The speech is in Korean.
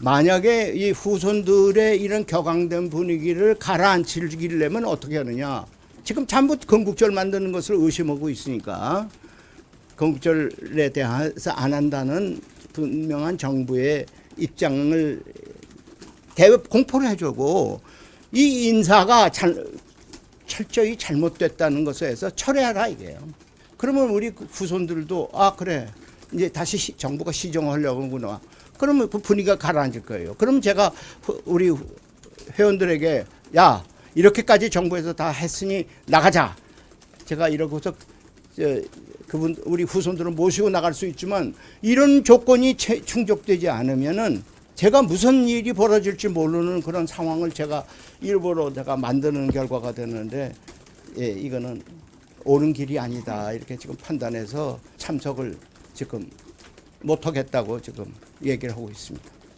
만약에 이 후손들의 이런 격앙된 분위기를 가라앉히려면 어떻게 하느냐. 지금 전부 건국절 만드는 것을 의심하고 있으니까 건국절에 대해서 안 한다는 분명한 정부의 입장을 대 공포를 해주고 이 인사가 잘, 철저히 잘못됐다는 것에 서 철회하라 이게요. 그러면 우리 그 후손들도 아 그래 이제 다시 시- 정부가 시정하려고 하구나. 그러면 그 분위기가 가라앉을 거예요. 그럼 제가 후- 우리 회원들에게 야 이렇게까지 정부에서 다 했으니 나가자. 제가 이러고서 저, 그분 우리 후손들은 모시고 나갈 수 있지만 이런 조건이 채- 충족되지 않으면은 제가 무슨 일이 벌어질지 모르는 그런 상황을 제가 일부러 제가 만드는 결과가 되는데 예 이거는 옳은 길이 아니다 이렇게 지금 판단해서 참석을 지금 못하겠다고 지금 얘기를 하고 있습니다.